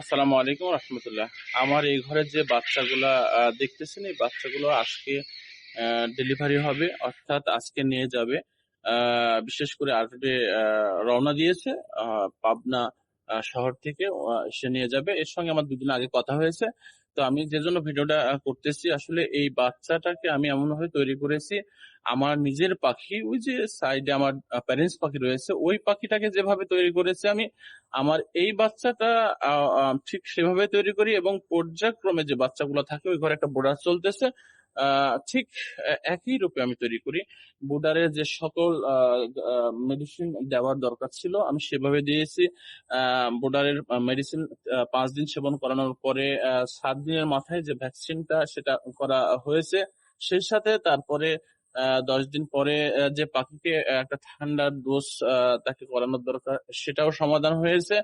আসসালামু আলাইকুম রহমতুল্লাহ। আমার এই ঘরে যে বাচ্চাগুলো দেখতেছেন, এই বাচ্চাগুলো আজকে ডেলিভারি হবে, অর্থাৎ আজকে নিয়ে যাবে। বিশেষ করে আজকে রওনা দিয়েছে পাবনা শহর থেকে সে নিয়ে যাবে। এর সঙ্গে আমার দুদিন আগে কথা হয়েছে। তো আমি যে জন্য ভিডিওটা করতেছি, আসলে এই বাচ্চাটাকে আমি এমন ভাবে তৈরি করেছি, আমার নিজের পাখি, ওই যে সাইডে আমার প্যারেন্টস পাখি রয়েছে, ওই পাখিটাকে যেভাবে তৈরি করেছে আমি, আমার এই বাচ্চাটা ঠিক সেভাবে তৈরি করি এবং পর্যায়ক্রমে যে বাচ্চাগুলো থাকে, ওই ঘরে একটা বোর্ডার চলতেছে। ঠিক একই রূপে আমি তৈরি করি। বোর্ডারে যে সকল মেডিসিন দেওয়ার দরকার ছিল, আমি সেভাবে দিয়েছি। বোর্ডারের মেডিসিন পাঁচ দিন সেবন করানোর পরে সাত দিনের মাথায় যে ভ্যাকসিনটা সেটা করা হয়েছে, সেই সাথে তারপরে দশ দিন পরে যে পাখিকে একটা ঠান্ডার ডোজ তাকে করানোর দরকার, সেটাও সমাধান হয়েছে।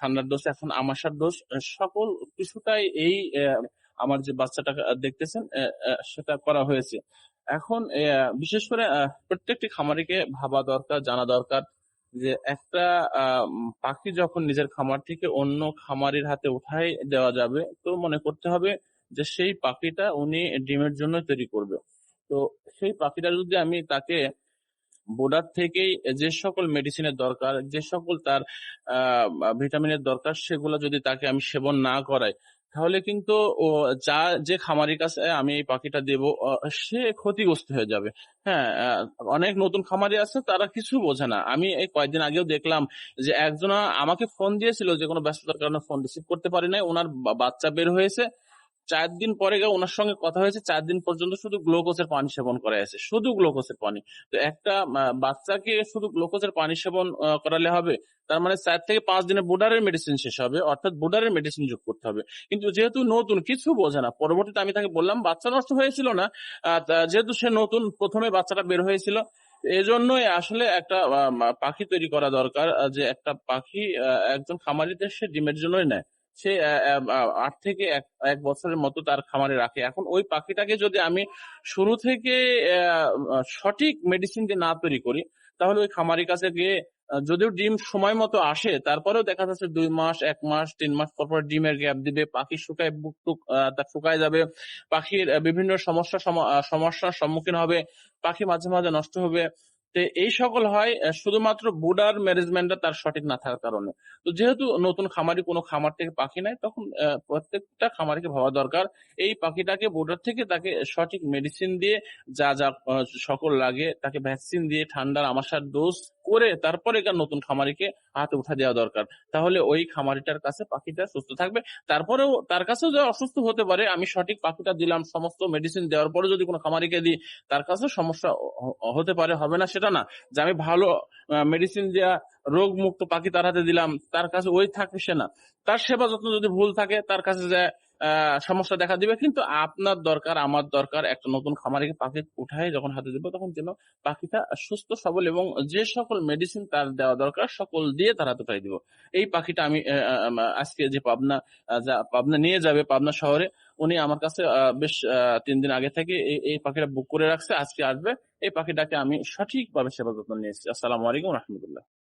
ঠান্ডার ডোজ এখন আমাশার ডোজ সকল কিছুটাই এই আমার যে বাচ্চাটা দেখতেছেন সেটা করা হয়েছে। এখন বিশেষ করে প্রত্যেকটি খামারিকে ভাবা দরকার, জানা দরকার যে একটা পাখি যখন নিজের খামার থেকে অন্য খামারির হাতে উঠাই দেওয়া যাবে, তো মনে করতে হবে যে সেই পাখিটা উনি ডিমের জন্য তৈরি করবে। তো সেই পাখিটা যদি আমি তাকে বোর্ডার থেকেই যে সকল মেডিসিনের দরকার, যে সকল তার ভিটামিনের দরকার, সেগুলো যদি তাকে আমি সেবন না করাই, তাহলে কিন্তু যা, যে খামারির কাছে আমি এই পাখিটা দেব সে ক্ষতিগ্রস্ত হয়ে যাবে। হ্যাঁ অনেক নতুন খামারি আছে, তারা কিছু বোঝে না। আমি এই কয়েকদিন আগেও দেখলাম যে একজনা আমাকে ফোন দিয়েছিল যে কোনো ব্যস্ততার কারণে ফোন রিসিভ করতে পারি নাই, ওনার বাচ্চা বের হয়েছে চার দিন পরে গিয়ে ওনার সঙ্গে কথা হয়েছে, চার দিন পর্যন্ত শুধু গ্লুকোজের পানি সেবন করা আছে, শুধু গ্লুকোজের পানি। তো একটা বাচ্চাকে শুধু গ্লুকোজের পানি সেবন করালে হবে, তার মানে চার থেকে পাঁচ দিনে বুডারের মেডিসিন শেষ হবে, অর্থাৎ বুডারের মেডিসিন যোগ করতে হবে। কিন্তু যেহেতু নতুন, কিছু বোঝে না, পরবর্তীতে আমি তাকে বললাম, বাচ্চা নষ্ট হয়েছিল না যেহেতু সে নতুন, প্রথমে বাচ্চাটা বের হয়েছিল, এজন্যই আসলে একটা পাখি তৈরি করা দরকার যে একটা পাখি একজন খামারিতে সে ডিমের জন্যই নেয়। সে আট থেকে এক বছরের মতো তার খামারে রাখে। এখন ওই পাখিটাকে যদি আমি শুরু থেকে সঠিক মেডিসিন দিয়ে না তৈরি করি, তাহলে ওই খামারির কাছে গিয়ে যদিও ডিম সময় মতো আসে, তারপরেও দেখা যাচ্ছে দুই মাস, এক মাস, তিন মাস পর পর ডিমের গ্যাপ দিবে, পাখি শুকায় শুকায় যাবে, পাখির বিভিন্ন সমস্যা সম- সমস্যার সম্মুখীন হবে, পাখি মাঝে মাঝে নষ্ট হবে তো এই সকল হয় শুধুমাত্র বুডার ম্যানেজমেন্টটা তার সঠিক না থাকার কারণে। তো যেহেতু নতুন খামারি কোনো খামার থেকে পাখি নেয় তখন প্রত্যেকটা খামারিকে ভাবা দরকার। এই পাখিটাকে বোর্ডার থেকে তাকে সঠিক মেডিসিন দিয়ে যা যা সকল লাগে, তাকে ভ্যাকসিন দিয়ে ঠান্ডার আমাশার ডোজ করে তারপরে এখানে নতুন খামারিকে হাতে উঠা দেওয়া দরকার। তাহলে ওই খামারিটার কাছে পাখিটা সুস্থ থাকবে। তারপরেও তার কাছেও যে অসুস্থ হতে পারে, আমি সঠিক পাখিটা দিলাম, সমস্ত মেডিসিন দেওয়ার পরে যদি কোনো খামারিকে দিই, তার কাছেও সমস্যা হতে পারে, হবে না সেটা না যে আমি ভালো মেডিসিন দেওয়া রোগ মুক্ত পাখি তার হাতে দিলাম তার কাছে ওই থাকবে সে না। তার সেবা যত্ন যদি ভুল থাকে তার কাছে যে আহ, সমস্যা দেখা দিবে। কিন্তু আপনার দরকার, আমার দরকার একটা নতুন খামারিকে পাখি উঠায় যখন হাতে দিব, তখন যেন পাখিটা সুস্থ, সবল এবং যে সকল মেডিসিন তার দেওয়া দরকার, সকল দিয়ে তার হাতে উঠাই দিব। এই পাখিটা আমি আজকে যে পাবনা পাবনা নিয়ে যাবে, পাবনা শহরে, উনি আমার কাছে বেশ তিন দিন আগে থেকে এই পাখিটা বুক করে রাখছে, আজকে আসবে। এই পাখিটাকে আমি সঠিকভাবে সেবা যত্ন নিয়েছি আসসালামু আলাইকুম রহমতুল্লাহ।